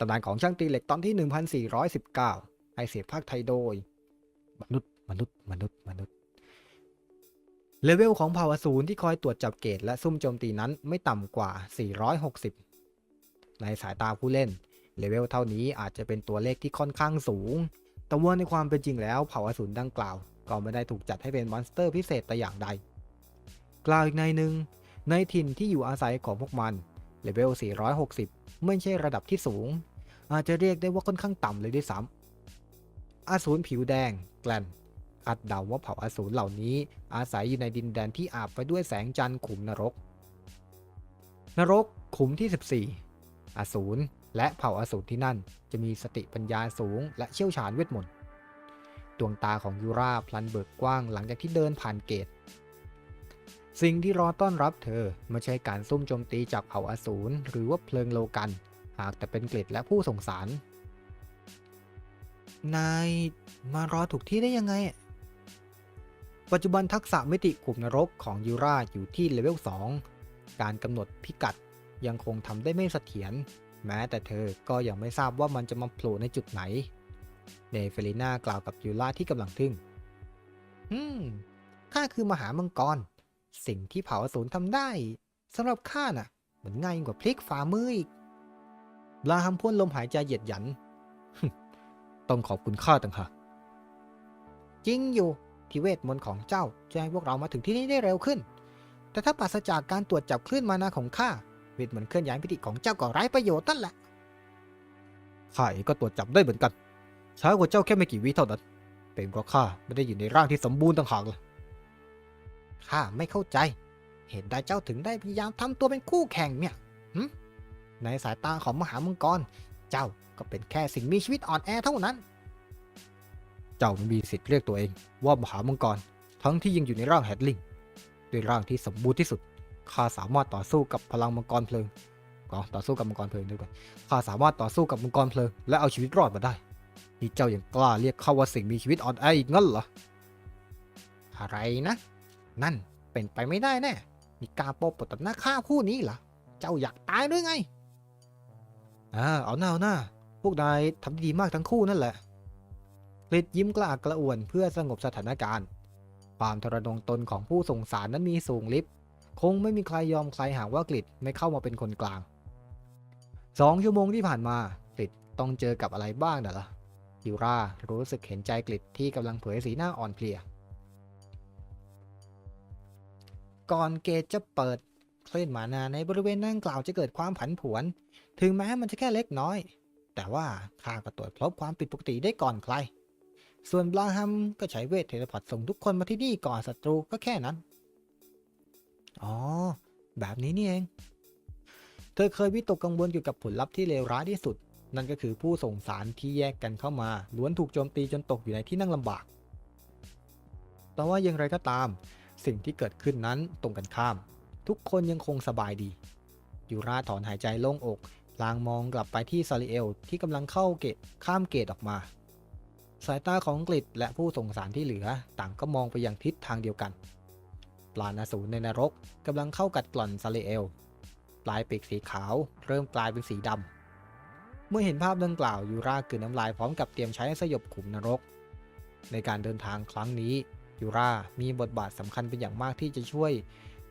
ตำนานของช่างตีเหล็กตอนที่ 1419ให้เสียภาคไทยโดย มนุษย์ มนุษย์ มนุษย์ มนุษย์ เลเวลของเผ่าอสูรที่คอยตรวจจับเกตและซุ่มโจมตีนั้นไม่ต่ำกว่า 460 ในสายตาผู้เล่น เลเวลเท่านี้อาจจะเป็นตัวเลขที่ค่อนข้างสูง แต่ว่าในความเป็นจริงแล้วเผ่าอสูรดังกล่าว ก็ไม่ได้ถูกจัดให้เป็นมอนสเตอร์พิเศษแต่อย่างใด กล่าวอีกในหนึ่งในถิ่นที่อยู่อาศัยของพวกมัน เลเวล 460 ไม่ใช่ระดับที่สูง อาจจะเรียกได้ว่าค่อนข้างต่ำเลยด้วยซ้ำอสูรผิวแดง แกลนคาดเดาว่าเผ่าอสูรเหล่านี้ อาศัยอยู่ในดินแดนที่อาบไปด้วยแสงจันทร์ขุมนรก นรกขุมที่ 14 อสูรและเผ่าอสูรที่นั่น จะมีสติปัญญาสูง และเชี่ยวชาญเวทมนต์ดวงตาของยูราพลันเบิกกว้างหลังจากที่เดินผ่านเกต สิ่งที่รอต้อนรับเธอไม่ใช่การซุ่มโจมตีจากเผ่าอสูรหรือว่าเพลิงโลกัน หากแต่เป็นเกล็ดและผู้ส่งสาร นายมารอถูกที่ได้ยังไง ปัจจุบันทักษะมิติขุมนรกของยูราอยู่ที่เลเวล 2 การกำหนดพิกัดยังคงทำได้ไม่เสถียรแม้แต่เธอก็ยังไม่ทราบว่ามันจะมาโผล่ในจุดไหน เนเฟลิน่ากล่าวกับยูราที่กำลังทึ่ง อืม ข้าคือมหามังกร สิ่งที่เผ่าอสูรทำได้สำหรับข้าน่ะ มันง่ายยิ่งกว่าพลิกฝ่ามืออีก ลาฮัมพ่นลมหายใจเหยียดหยัน ต้องขอบคุณข้าต่างหากจริงอยู่ที่เวทมนต์ของเจ้าจะให้พวกเรามาถึงที่นี่ได้เร็วขึ้น แต่ถ้าปราศจากการตรวจจับคลื่นมานาของข้าเวทมนต์เคลื่อนย้ายมิติของเจ้าก็ไร้ประโยชน์นั่นแหละข้าเองก็ตรวจจับได้เหมือนกันช้ากว่าเจ้าแค่ไม่กี่วิเท่านั้น เป็นเพราะข้าไม่ได้อยู่ในร่างที่สมบูรณ์ต่างหากเลยข้าไม่เข้าใจ เหตุใดเจ้าถึงได้พยายามทำตัวเป็นคู่แข่งเนี่ยหึ ในสายตาของมหามังกร เจ้าก็เป็นแค่สิ่งมีชีวิตอ่อนแอเท่านั้น เจ้าไม่มีสิทธิ์เรียกตัวเองว่ามหามังกร ทั้งที่ยังอยู่ในร่างแฮดลิงด้วยร่างที่สมบูรณ์ที่สุด ข้าสามารถต่อสู้กับพลังมังกรเพลิงอ๋อต่อสู้กับมังกรเพลิงด้วยก่อนข้าสามารถต่อสู้กับมังกรเพลิงและเอาชีวิตรอดมาได้ นี่เจ้ายังกล้าเรียกเข้าว่าสิ่งมีชีวิตอ่อนแออีกงั้นเหรอ อะไรนะ นั่นเป็นไปไม่ได้แน่ มีกาโปปตัดหน้าข้าผู้นี้เหรอ เจ้าอยากตายหรือไง อ่าเอาหน้าเอาหน้า พวกนายทำดีมากทั้งคู่นั่นแหละกลิดยิ้มกระอักระอ่วนเพื่อสงบสถานการณ์ ความทรนงตนของผู้ส่งสารนั้นมีสูงลิบ คงไม่มีใครยอมใครหากว่ากลิดไม่เข้ามาเป็นคนกลางสองชั่วโมงที่ผ่านมากลิดต้องเจอกับอะไรบ้างน่ะล่ะยูรารู้สึกเห็นใจกลิดที่กำลังเผยสีหน้าอ่อนเพลีย ก่อนเกตจะเปิดคลื่นมานาในบริเวณดังกล่าวจะเกิดความผันผวน ถึงแม้มันจะแค่เล็กน้อย แต่ว่าข้าก็ตรวจพบความผิดปกติได้ก่อนใคร ส่วนบราฮัมก็ใช้เวทเทเลพอร์ตส่งทุกคนมาที่นี่ก่อนศัตรูก็แค่นั้น อ๋อ แบบนี้นี่เอง เธอเคยวิตกกังวลเกี่ยวกับผลลัพธ์ที่เลวร้ายที่สุด นั่นก็คือผู้ส่งสารที่แยกกันเข้ามาล้วนถูกโจมตีจนตกอยู่ในที่นั่งลำบาก แต่ว่าอย่างไรก็ตาม สิ่งที่เกิดขึ้นนั้นตรงกันข้าม ทุกคนยังคงสบายดียูราถอนหายใจโล่งอก ลางมองกลับไปที่ซาริเอลที่กำลังเข้าเกตข้ามเกตออกมา สายตาของกฤษและผู้ส่งสารที่เหลือ ต่างก็มองไปยังทิศทางเดียวกัน ปลานาสูรในนรกกำลังเข้ากัดกล่อนซาริเอล ปลายปีกสีขาวเริ่มกลายเป็นสีดำ เมื่อเห็นภาพดังกล่าวยูรากืนน้ำลายพร้อมกับเตรียมใช้สยบขุมนรก ในการเดินทางครั้งนี้ยูรามีบทบาทสำคัญเป็นอย่างมากที่จะช่วย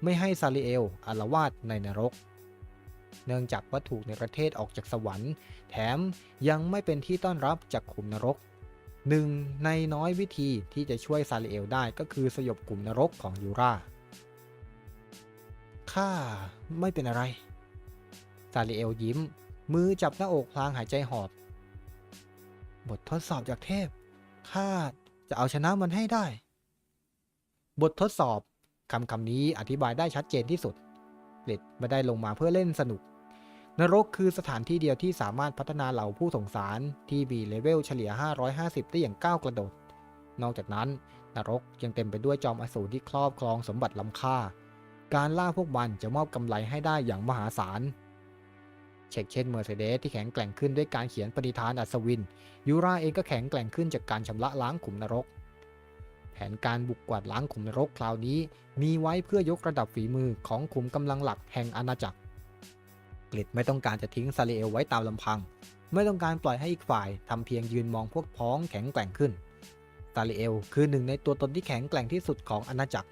ไม่ให้ซาริเอลอาละวาดในนรก เนื่องจากว่าถูกในประเทศออกจากสวรรค์ แถมยังไม่เป็นที่ต้อนรับจากขุมนรกหนึ่งในน้อยวิธีที่จะช่วยซาริเอลได้ก็คือสยบกลุ่มนรกของยูราข้าไม่เป็นอะไร ซาริเอลยิ้ม มือจับหน้าอกพลางหายใจหอบบททดสอบจากเทพ ข้าจะเอาชนะมันให้ได้ บททดสอบคำคำนี้อธิบายได้ชัดเจนที่สุด ล็ดไม่ได้ลงมาเพื่อเล่นสนุก นรกคือสถานที่เดียวที่สามารถพัฒนาเหล่าผู้สงสารที่มีเลเวลเฉลี่ย 550 ได้อย่างก้าวกระโดด นอกจากนั้นนรกยังเต็มไปด้วยจอมอสูรที่ครอบครองสมบัติล้ำค่า การล่าพวกมันจะมอบกำไรให้ได้อย่างมหาศาลเช็คเช่นเมอร์เซเดสที่แข็งแกร่งขึ้นด้วยการเขียนปณิธานอัศวิน ยูราเองก็แข็งแกร่งขึ้นจากการชำระล้างขุมนรก ผนการบุกกวาดล้างขุมนรกคราวนี้ มีไว้เพื่อยกระดับฝีมือของขุมกำลังหลักแห่งอาณาจักรกลิดไม่ต้องการจะทิ้งซาริเอลไว้ตามลำพัง ไม่ต้องการปล่อยให้อีกฝ่ายทำเพียงยืนมองพวกพ้องแข็งแกร่งขึ้นซาริเอลคือหนึ่งในตัวตนที่แข็งแกร่งที่สุดของอาณาจักร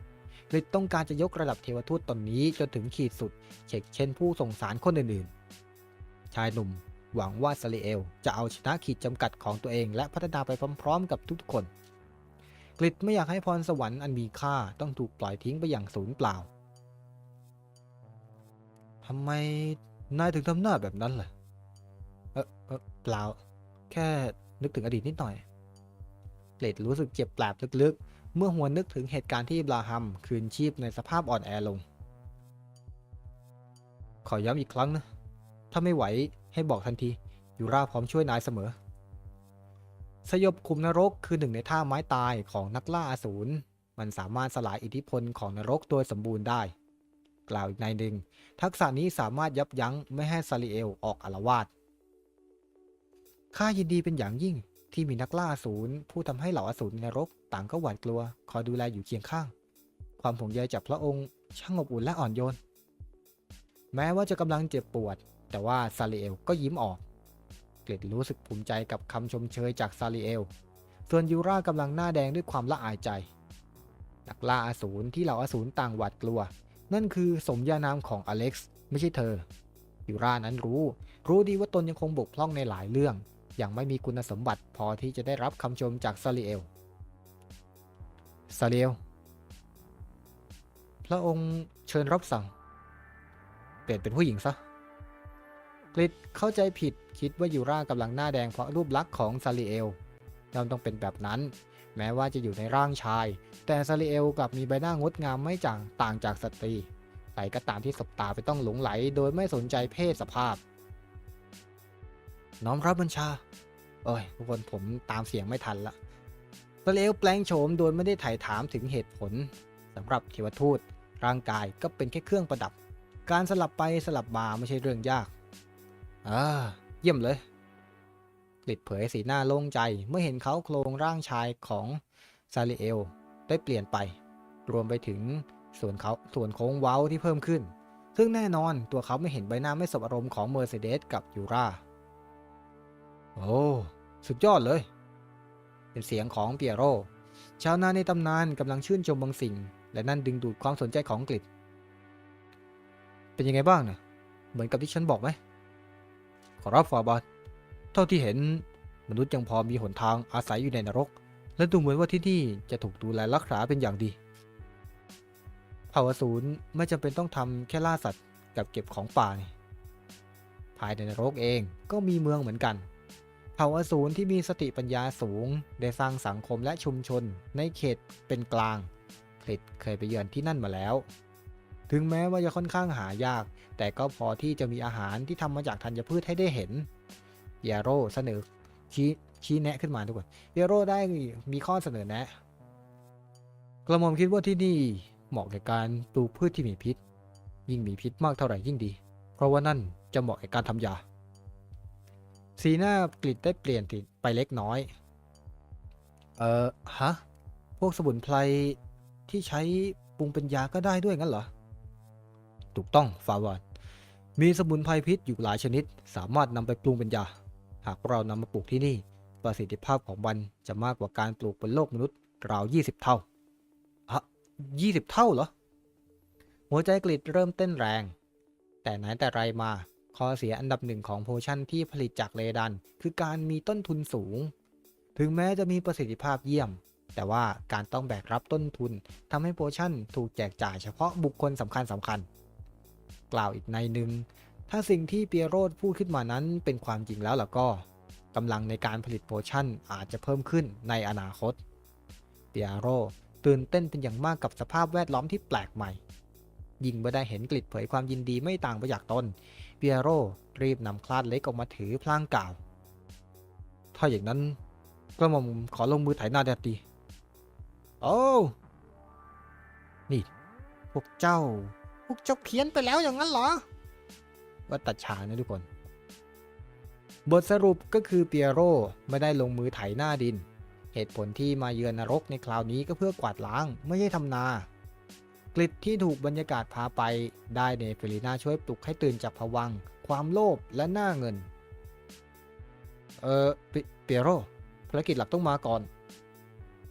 กริดต้องการจะยกระดับเทวทูตตนนี้จนถึงขีดสุด เช่นเช่นผู้ส่งสารคนอื่นๆ ชายหนุ่มหวังว่าซาริเอลจะเอาชนะขีดจำกัดของตัวเองและพัฒนาไปพร้อม ๆ กับทุกๆคน กริดไม่อยากให้พรสวรรค์อันมีค่าต้องถูกปล่อยทิ้งไปอย่างสูญเปล่าทำไมนายถึงทำหน้าแบบนั้นล่ะ เออเออเปล่า แค่นึกถึงอดีตนิดหน่อยเกรดรู้สึกเจ็บแปลบลึกๆ เมื่อหวนนึกถึงเหตุการณ์ที่บราฮัม คืนชีพในสภาพอ่อนแอลง ขอย้ำอีกครั้งนะ ถ้าไม่ไหวให้บอกทันที ยูราพร้อมช่วยนายเสมอ สยบคุมนรกคือหนึ่งในท่าไม้ตายของนักล่าอสูร มันสามารถสลายอิทธิพลของนรกโดยสมบูรณ์ได้ กล่าวอีกในหนึ่ง ทักษะนี้สามารถยับยั้งไม่ให้ซาริเอลออกอาละวาดข้ายินดีเป็นอย่างยิ่งที่มีนักล่าอสูรผู้ทำให้เหล่าอสูรในนรกต่างก็หวาดกลัว คอยดูแลอยู่เคียงข้าง ความห่วงใยจากพระองค์ช่างอบอุ่นและอ่อนโยน แม้ว่าจะกำลังเจ็บปวด แต่ว่าซาริเอลก็ยิ้มออก กรดรู้สึกภูมิใจกับคำชมเชยจากซาริเอล ส่วนยูรากำลังหน้าแดงด้วยความละอายใจ นักล่าอสูรที่เหล่าอสูรต่างหวาดกลัว นั่นคือสมญานามของอเล็กซ์ไม่ใช่เธอ ยูรานั้นรู้ รู้ดีว่าตนยังคงบกพร่องในหลายเรื่อง ยังไม่มีคุณสมบัติพอที่จะได้รับคำชมจากซาริเอล ซาริเอล พระองค์เชิญรับสั่ง เปลี่ยนเป็นผู้หญิงซะกริดเข้าใจผิด คิดว่ายูรากำลังหน้าแดงเพราะรูปลักษณ์ของซาริเอลย่อมต้องเป็นแบบนั้น แม้ว่าจะอยู่ในร่างชาย แต่ซาริเอลกลับมีใบหน้างดงามไม่จางต่างจากสตรีใครก็ตามที่สบตาไปต้องหลงไหล โดยไม่สนใจเพศสภาพ น้อมรับบัญชา โอ้ยทุกคนผมตามเสียงไม่ทันละซาริเอลแปลงโฉมโดยไม่ได้ไถ่าถามถึงเหตุผลสำหรับเทวทูต ร่างกายก็เป็นแค่เครื่องประดับ การสลับไปสลับมาไม่ใช่เรื่องยากอ่า เยี่ยมเลยกลิดเผยสีหน้าโล่งใจเมื่อเห็นเขาโครงร่างชายของซาริเอลได้เปลี่ยนไป รวมไปถึงส่วนเขาส่วนโค้งเว้าที่เพิ่มขึ้น ซึ่งแน่นอนตัวเขาไม่เห็นใบหน้าไม่สบอารมณ์ของเมอร์เซเดสกับยูราโอ้สุดยอดเลย เป็นเสียงของเปียโร ชาวนาในตำนานกำลังชื่นชมบางสิ่ง และนั่นดึงดูดความสนใจของกลิดเป็นยังไงบ้างนะเหมือนกับที่ฉันบอกไหม รับฟาบาทเท่าที่เห็นมนุษย์ยังพอมีหนทางอาศัยอยู่ในนรก และดูเหมือนว่าที่นี่จะถูกดูแลรักษาเป็นอย่างดีเผ่าอสูรไม่จำเป็นต้องทำแค่ล่าสัตว์กับเก็บของป่านี่ภายในนรกเองก็มีเมืองเหมือนกัน เผ่าอสูรที่มีสติปัญญาสูง ได้สร้างสังคมและชุมชนในเขตเป็นกลางคลิดเคยไปเยือนที่นั่นมาแล้ว ถึงแม้ว่าจะค่อนข้างหายาก แต่ก็พอที่จะมีอาหารที่ทำมาจากธัญพืชให้ได้เห็นเยโรเสนอชี้ชี้แนะขึ้นมาทุกคนเยโรได้มีข้อเสนอแนะ กระหม่อมคิดว่าที่นี่เหมาะแก่การปลูกพืชที่มีพิษ ยิ่งมีพิษมากเท่าไหร่ยิ่งดี เพราะว่านั่นจะเหมาะแก่การทำยา สีหน้ากลิดได้เปลี่ยนไปเล็กน้อย เอ่อฮะ พวกสมุนไพรที่ใช้ปรุงเป็นยาก็ได้ด้วยงั้นเหรอ ถูกต้องฟาวาดมีสมุนไพรพิษอยู่หลายชนิด สามารถนำไปปรุงเป็นยา หากเรานำมาปลูกที่นี่ ประสิทธิภาพของมันจะมากกว่าการปลูกบนโลกมนุษย์ราว 20 เท่าอะ20 เท่าเหรอ หัวใจกลิดเริ่มเต้นแรง แต่ไหนแต่ไรมา ข้อเสียอันดับหนึ่งของโพชั่นที่ผลิตจากเลดัน คือการมีต้นทุนสูง ถึงแม้จะมีประสิทธิภาพเยี่ยม แต่ว่าการต้องแบกรับต้นทุนทำให้โพชั่นถูกแจกจ่ายเฉพาะบุคคลสำคัญสำคัญ กล่าวอีกในหนึ่งถ้าสิ่งที่เปียโรดพูดขึ้นมานั้นเป็นความจริงแล้วล่ะก็กำลังในการผลิตโพชั่นอาจจะเพิ่มขึ้นในอนาคต เปียโรตื่นเต้นเป็นอย่างมากกับสภาพแวดล้อมที่แปลกใหม่ ยิ่งเมื่อได้เห็นกลิดเผยความยินดีไม่ต่างไปจากตน เปียโรรีบนำคลาดเล็กออกมาถือพลางกล่าว ถ้าอย่างนั้นกระหม่อมขอลงมือไถนาแดดดี โอ้ นี่ พวกเจ้า พวกเจ้าเพี้ยนไปแล้วอย่างนั้นเหรอ ว่าตัดฉากนะทุกคน บทสรุปก็คือเปียโรไม่ได้ลงมือไถหน้าดิน เหตุผลที่มาเยือนนรกในคราวนี้ก็เพื่อกวาดล้างไม่ใช่ทำนา กลิดที่ถูกบรรยากาศพาไปได้เนเฟลิน่าช่วยปลุกให้ตื่นจากผวัง ความโลภและหน้าเงิน เออเปียโรภารกิจหลักต้องมาก่อน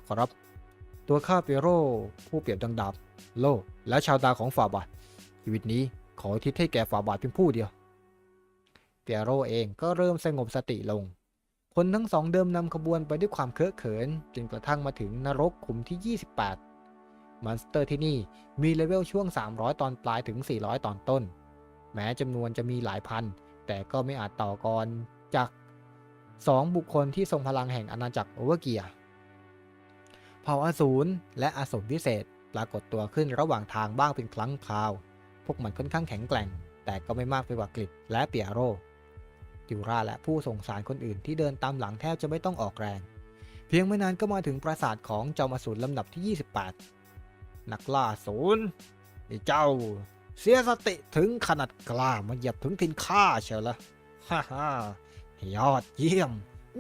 ขอรับ ตัวข้าเปียโรผู้เปรียบดังดาบโลและชาวตาของฝ่าบาท ชีวิตนี้ขอทิศให้แก่ฝ่าบาทเพียงผู้เดียวเปียโรเองก็เริ่มสงบสติลง คนทั้งสองเดิมนำขบวนไปด้วยความเคอะเขินจนกระทั่งมาถึงนรกขุมที่ 28 มอนสเตอร์ที่นี่มีเลเวลช่วง 300 ตอนปลายถึง 400 ตอนต้น แม้จำนวนจะมีหลายพัน แต่ก็ไม่อาจต่อกรจาก2บุคคลที่ทรงพลังแห่งอาณาจักรโอเวอร์เกียเผ่าอสูรและอสูรพิเศษปรากฏตัวขึ้นระหว่างทางบ้างเป็นครั้งคราว พวกมันค่อนข้างแข็งแกร่ง แต่ก็ไม่มากไปกว่ากริดและเปียโรยูราและผู้ส่งสารคนอื่นที่เดินตามหลังแทบจะไม่ต้องออกแรง เพียงไม่นานก็มาถึงปราสาทของจอมอสูรลำดับที่ 28 นักล่าศูนย์นี่เจ้า เสียสติถึงขนาดกล้ามาเหยียบถึงทินข้าเชียวละฮ่าฮ่ายอดเยี่ยม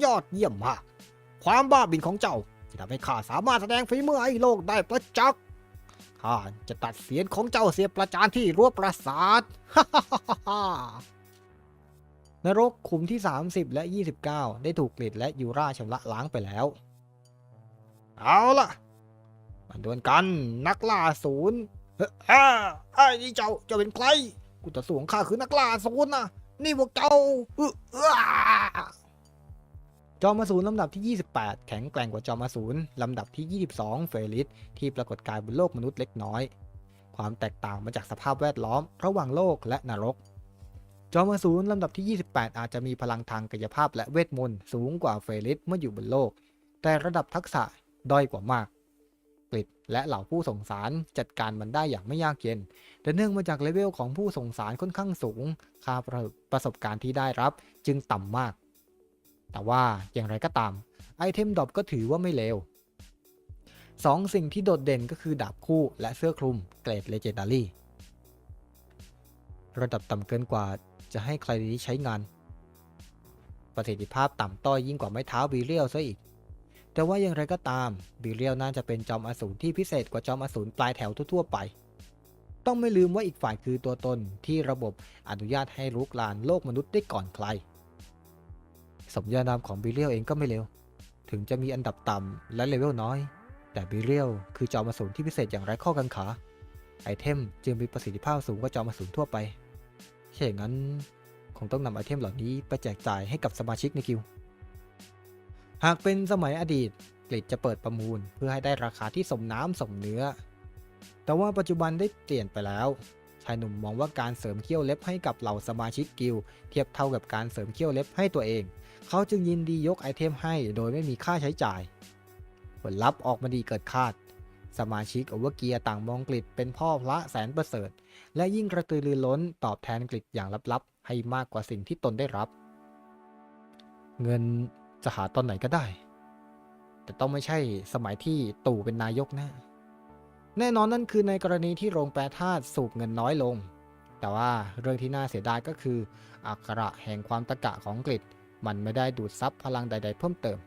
ยอดเยี่ยมมาก ความบ้าบินของเจ้าที่ทำให้ข้าสามารถแสดงฝีมือให้โลกได้ประจักษ์ ข้าจะตัดเสียนของเจ้าเสียประจานที่รั้วปราสาทฮ่าฮ่าฮ่าฮ่านรกขุมที่ 30 และ 29 ได้ถูกกลิดและยูราชำระล้างไปแล้ว เอาล่ะมาดวลกันนักล่าศูนย์เฮ้ยอ่าไอ้นี่เจ้าเจ้าเป็นใคร กูจะสวงข้าคือนักล่าศูนย์นะนี่พวกเจ้าเออ จอมอสูรลำดับที่ 28 แข็งแกร่งกว่าจอมอสูรลำดับที่ 22 เฟลิสที่ปรากฏกายบนโลกมนุษย์เล็กน้อย ความแตกต่างมาจากสภาพแวดล้อม ระหว่างโลกและนรก จอมอสูรลำดับที่ 28 อาจจะมีพลังทางกายภาพและเวทมนต์สูงกว่าเฟลิสเมื่ออยู่บนโลก แต่ระดับทักษะด้อยกว่ามากกลิดและเหล่าผู้ส่งสารจัดการมันได้อย่างไม่ยากเย็น แต่เนื่องมาจากเลเวลของผู้ส่งสารค่อนข้างสูงค่าประประสบการณ์ที่ได้รับจึงต่ำมาก แต่ว่าอย่างไรก็ตามไอเทมดรอปก็ถือว่าไม่เลวสองสิ่งที่โดดเด่นก็คือดาบคู่และเสื้อคลุมเกรดเลเจนดารี่ระดับต่ำเกินกว่าจะให้ใครดีใช้งาน ประสิทธิภาพต่ำต้อยยิ่งกว่าไม้เท้าบีเรียลซะอีก แต่ว่าอย่างไรก็ตามบีเรียลน่าจะเป็นจอมอสูรที่พิเศษกว่าจอมอสูรปลายแถวทั่วๆไป ต้องไม่ลืมว่าอีกฝ่ายคือตัวตนที่ระบบอนุญาตให้ลุกลานโลกมนุษย์ได้ก่อนใคร สมญานามของบิเลียลเองก็ไม่เร็วถึงจะมีอันดับต่ำและเลเวลน้อย แต่บิเลียลคือจอมอสูรที่พิเศษอย่างไร้ข้อกังขา ไอเทมจึงมีประสิทธิภาพสูงกว่าจอมอสูรทั่วไปเช่นนั้น คงต้องนำไอเทมเหล่านี้ไปแจกจ่ายให้กับสมาชิกในกิลหากเป็นสมัยอดีตกลิดจะเปิดประมูลเพื่อให้ได้ราคาที่สมน้ำสมเนื้อ แต่ว่าปัจจุบันได้เปลี่ยนไปแล้ว ชายหนุ่มมองว่าการเสริมเขี้ยวเล็บให้กับเหล่าสมาชิกกิลเทียบเท่ากับการเสริมเขี้ยวเล็บให้ตัวเอง เขาจึงยินดียกไอเทมให้โดยไม่มีค่าใช้จ่าย ผลลัพธ์ออกมาดีเกิดคาด สมาชิกโอเวอร์เกียร์ต่างมองกลิดเป็นพ่อพระแสนประเสริฐ และยิ่งกระตือรือร้นตอบแทนกลิดอย่างลับๆ ให้มากกว่าสิ่งที่ตนได้รับ เงินจะหาตอนไหนก็ได้ แต่ต้องไม่ใช่สมัยที่ตู่เป็นนายกนะแน่นอนนั่นคือในกรณีที่โรงแปรธาตุสูบเงินน้อยลง แต่ว่าเรื่องที่น่าเสียดายก็คืออักระแห่งความตะกะของกริด มันไม่ได้ดูดซับพลังใด ๆ เพิ่มเติม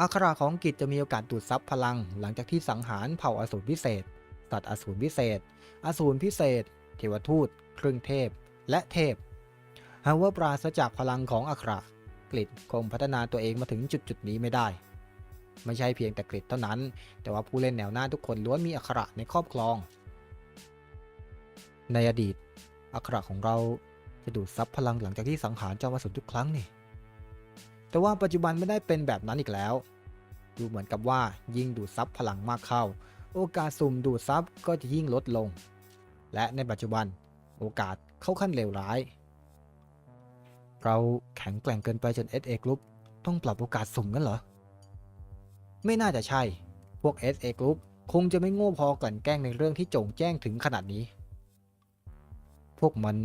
อักขระของกริดจะมีโอกาสดูดซับพลัง หลังจากที่สังหารเผ่าอสูรพิเศษ สัตว์อสูรพิเศษ อสูรพิเศษ เทวทูตครึ่งเทพ และเทพ หากว่าปราศจากพลังของอักขระกริดคงพัฒนาตัวเองมาถึงจุดจุดนี้ไม่ได้ ไม่ใช่เพียงแต่กริดเท่านั้น แต่ว่าผู้เล่นแนวหน้าทุกคนล้วนมีอักขระในครอบครอง ในอดีตอักขระของเรา จะดูดซับพลังหลังจากที่สังหารเจอมอสูรทุกครั้งนี่ แต่ว่าปัจจุบันไม่ได้เป็นแบบนั้นอีกแล้ว ดูเหมือนกับว่ายิ่งดูดซับพลังมากเข้า โอกาสสุ่มดูดซับก็จะยิ่งลดลง และในปัจจุบันโอกาสเข้าขั้นเลวร้าย เราแข็งแกร่งเกินไปจน SA Group ต้องปรับโอกาสสุ่มกันเหรอ ไม่น่าจะใช่ พวก SA Group คงจะไม่โง่พอกลั่นแกล้งในเรื่องที่โจ่งแจ้งถึงขนาดนี้ พวกมัน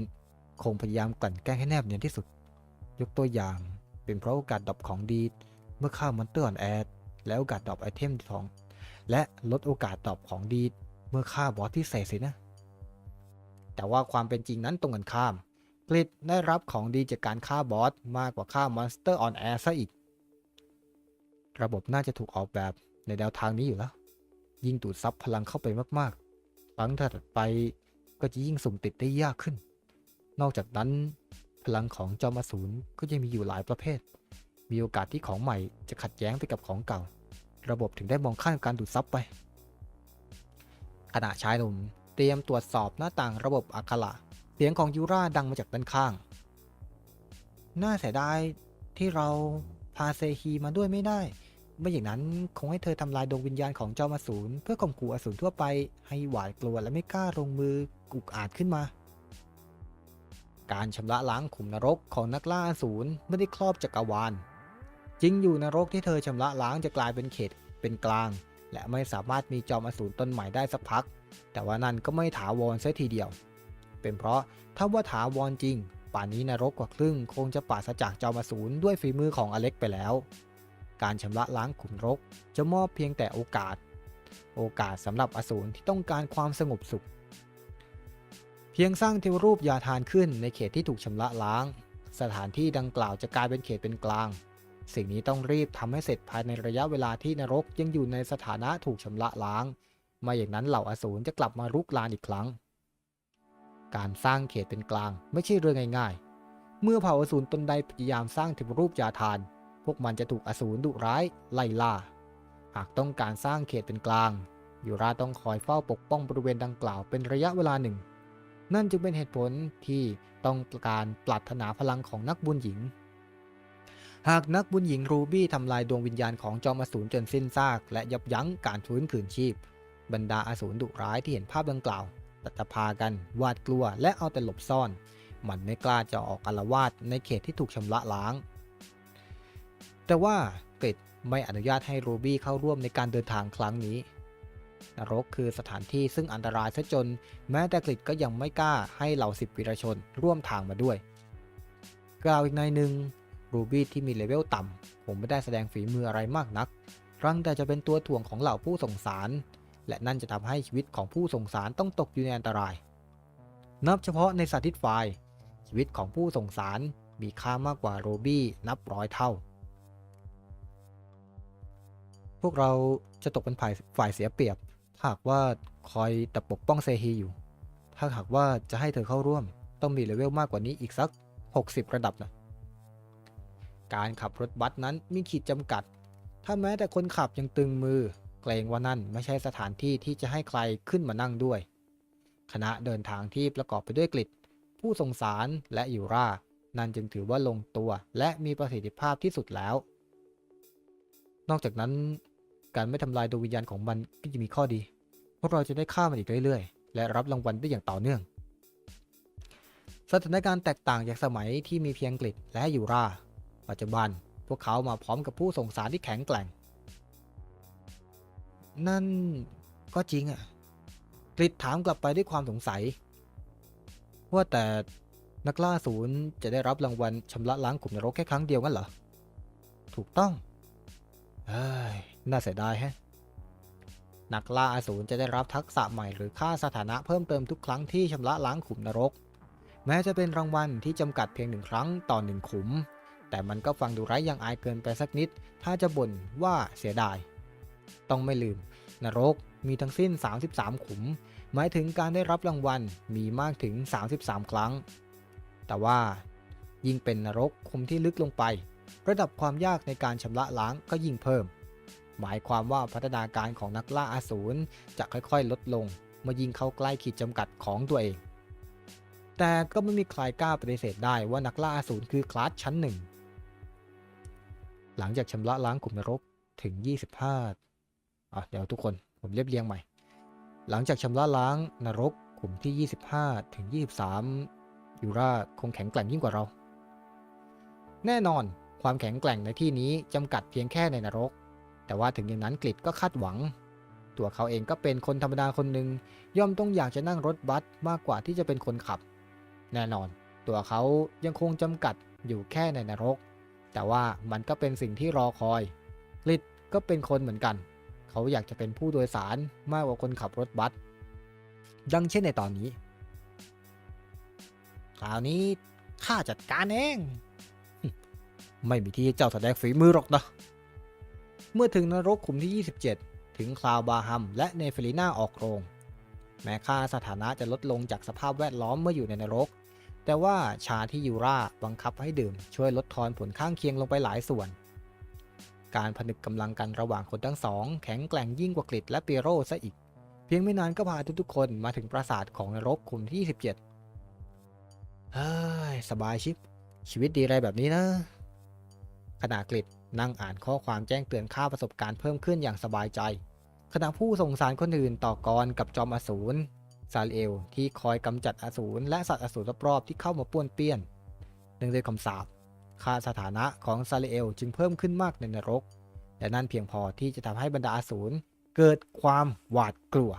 คงพยายามกลั่นแกล้งให้แนบเนียนที่สุด ยกตัวอย่าง เป็นเพราะโอกาสดรอปของดีเมื่อฆ่ามอนเตอร์อ่อนแอและโอกาสดรอปไอเทมทอง และลดโอกาสดรอปของดีเมื่อฆ่าบอสที่เศษสินะ แต่ว่าความเป็นจริงนั้นตรงกันข้ามกริดได้รับของดีจากการฆ่าบอสมากกว่าฆ่ามอนสเตอร์ออนแอร์ซะอีก ระบบน่าจะถูกออกแบบในแนวทางนี้อยู่แล้ว ยิ่งดูดซับพลังเข้าไปมากๆครั้งถัดไปก็จะยิ่งสุ่มติดได้ยากขึ้น นอกจากนั้นพลังของจอมอสูรก็ยังมีอยู่หลายประเภท มีโอกาสที่ของใหม่จะขัดแย้งไปกับของเก่า ระบบถึงได้มองข้ามการดูดซับไป ขณะชายหนุ่มเตรียมตรวจสอบหน้าต่างระบบอัคระเสียงของยูราดังมาจากด้านข้าง น่าเสียดายที่เราพาเซฮีมาด้วยไม่ได้ ไม่อย่างนั้นคงให้เธอทำลายดวงวิญญาณของจอมอสูรเพื่อข่มขู่อสูรทั่วไปให้หวาดกลัวและไม่กล้าลงมือกุกอาจขึ้นมา การชำระล้างขุมนรกของนักล่าอสูรไม่ได้ครอบจักรวาล จริงอยู่นรกที่เธอชำระล้างจะกลายเป็นเขตเป็นกลาง และไม่สามารถมีจอมอสูรต้นใหม่ได้สักพัก แต่ว่านั่นก็ไม่ถาวรเสียทีเดียว เป็นเพราะถ้าว่าถาวรจริง ป่านนี้นรกกว่าครึ่งคงจะปราศจากจอมอสูรด้วยฝีมือของอเล็กไปแล้ว การชำระล้างขุมนรกจะมอบเพียงแต่โอกาส โอกาสสำหรับอสูรที่ต้องการความสงบสุข พียงสร้างเทวรูปยาทานขึ้นในเขตที่ถูกชำระล้าง สถานที่ดังกล่าวจะกลายเป็นเขตเป็นกลาง สิ่งนี้ต้องรีบทำให้เสร็จภายในระยะเวลาที่นรกยังอยู่ในสถานะถูกชำระล้างไม่อย่างนั้นเหล่าอสูรจะกลับมารุกรานอีกครั้ง การสร้างเขตเป็นกลางไม่ใช่เรื่องง่ายๆ เมื่อเผ่าอสูรตนใดพยายามสร้างเทวรูปยาทาน พวกมันจะถูกอสูรดุร้ายไล่ล่า หากต้องการสร้างเขตเป็นกลางยูราต้องคอยเฝ้าปกป้องบริเวณดังกล่าวเป็นระยะเวลาหนึ่ง นั่นจึงเป็นเหตุผลที่ต้องการปรารถนาพลังของนักบุญหญิง หากนักบุญหญิงรูบี้ทำลายดวงวิญญาณของจอมอสูรจนสิ้นซาก และยับยั้งการฟื้นคืนชีพ บรรดาอสูรดุร้ายที่เห็นภาพดังกล่าวตัดพากันหวาดกลัวและเอาแต่หลบซ่อน มันไม่กล้าจะออกอาละวาดในเขตที่ถูกชำระล้าง แต่ว่ากริดไม่อนุญาตให้รูบี้เข้าร่วมในการเดินทางครั้งนี้ นรกคือสถานที่ซึ่งอันตรายซะจน แม้แต่กริดก็ยังไม่กล้าให้เหล่าสิบวีรชนร่วมทางมาด้วย กล่าวอีกในหนึ่งรูบี้ที่มีเลเวลต่ำผมไม่ได้แสดงฝีมืออะไรมากนักรังแต่จะเป็นตัวถ่วงของเหล่าผู้ส่งสาร และนั่นจะทำให้ชีวิตของผู้ส่งสารต้องตกอยู่ในอันตราย นับเฉพาะในสาธิตไฟชีวิตของผู้ส่งสารมีค่ามากกว่าโรบี้นับร้อยเท่า พวกเราจะตกเป็นฝ่ายเสียเปรียบ หากว่าคอยแต่ปกป้องเซฮีอยู่ ถ้าหากว่าจะให้เธอเข้าร่วม ต้องมีเลเวลมากกว่านี้อีกสัก 60 ระดับนะ การขับรถบัสนั้นมีขีดจำกัด ถ้าแม้แต่คนขับยังตึงมือ เกรงว่านั่นไม่ใช่สถานที่ที่จะให้ใครขึ้นมานั่งด้วย คณะเดินทางที่ประกอบไปด้วยกลิดผู้ส่งสารและยูรานั่นจึงถือว่าลงตัวและมีประสิทธิภาพที่สุดแล้ว นอกจากนั้น การไม่ทำลายดวงวิญญาณของมันก็จะมีข้อดี พวกเราจะได้ฆ่ามันอีกเรื่อยๆ และรับรางวัลได้อย่างต่อเนื่อง สถานการณ์แตกต่างจากสมัยที่มีเพียงกลิดและยูรา ปัจจุบันพวกเขามาพร้อมกับผู้ส่งสารที่แข็งแกร่ง นั่นก็จริงอะกลิดถามกลับไปด้วยความสงสัย ว่าแต่นักล่าศูนย์จะได้รับรางวัลชำระล้างขุมนรกแค่ครั้งเดียวงั้นเหรอ ถูกต้องเฮ้ย น่าเสียดายแฮะ นักล่าอสูรจะได้รับทักษะใหม่หรือค่าสถานะเพิ่มเติมทุกครั้งที่ชำระล้างขุมนรก แม้จะเป็นรางวัลที่จำกัดเพียงหนึ่งครั้งต่อหนึ่งขุม แต่มันก็ฟังดูไร้ย่างอายเกินไปสักนิด ถ้าจะบ่นว่าเสียดาย ต้องไม่ลืม นรกมีทั้งสิ้น 33 ขุม หมายถึงการได้รับรางวัลมีมากถึง 33 ครั้ง แต่ว่ายิ่งเป็นนรกขุมที่ลึกลงไป ระดับความยากในการชำระล้างก็ยิ่งเพิ่ม หมายความว่าพัฒนาการของนักล่าอาสูรจะค่อยๆ ลดลง เมื่อยิ่งเข้าใกล้ขีดจำกัดของตัวเอง แต่ก็ไม่มีใครกล้าปฏิเสธได้ว่านักล่าอาสูรคือคลาสชั้นหนึ่ง หลังจากชำระล้างขุมนรกถึง 25อะเดี๋ยวทุกคนผมเรียบเรียงใหม่ หลังจากชำระล้างนรกขุมที่ 25 ถึง 23 ยูราคงแข็งแกร่งยิ่งกว่าเรา แน่นอนความแข็งแกร่งในที่นี้จำกัดเพียงแค่ในนรก แต่ว่าถึงอย่างนั้นกลิดก็คาดหวัง ตัวเขาเองก็เป็นคนธรรมดาคนหนึ่งย่อมต้องอยากจะนั่งรถบัสมากกว่าที่จะเป็นคนขับ แน่นอน ตัวเขายังคงจำกัดอยู่แค่ในนรก แต่ว่ามันก็เป็นสิ่งที่รอคอยกลิดก็เป็นคนเหมือนกัน เขาอยากจะเป็นผู้โดยสารมากกว่าคนขับรถบัสดังเช่นในตอนนี้ คราวนี้ข้าจัดการเอง ไม่มีที่เจ้าแสดงฝีมือหรอกนะ เมื่อถึงนรกขุมที่ 27 ถึงคลาวบาฮัม และเนเฟลิน่าออกโรง แม้ค่าสถานะจะลดลงจากสภาพแวดล้อมเมื่ออยู่ในนรก แต่ว่าชาที่ยูราบังคับให้ดื่ม ช่วยลดทอนผลข้างเคียงลงไปหลายส่วน การผนึกกำลังกันระหว่างคนทั้งสอง แข็งแกร่งยิ่งกว่ากริดและเปียโรซะอีก เพียงไม่นานก็พาทุกๆคนมาถึงปราสาทของนรกขุมที่17เฮ้ยสบายชิบชีวิตดีอะไรแบบนี้นะขณะกริด นั่งอ่านข้อความแจ้งเตือนค่าประสบการณ์เพิ่มขึ้นอย่างสบายใจ ขณะผู้ส่งสารคนอื่นต่อกรกับจอมอสูรซาลเอล ที่คอยกำจัดอสูรและสัตว์อสูรรอบๆที่เข้ามาป้วนเปี้ยนเนื่งด้วยคำสาปค่าสถานะของซาลเอลจึงเพิ่มขึ้นมากในนรก และนั่นเพียงพอที่จะทำให้บรรดาอสูรเกิดความหวาดกลัว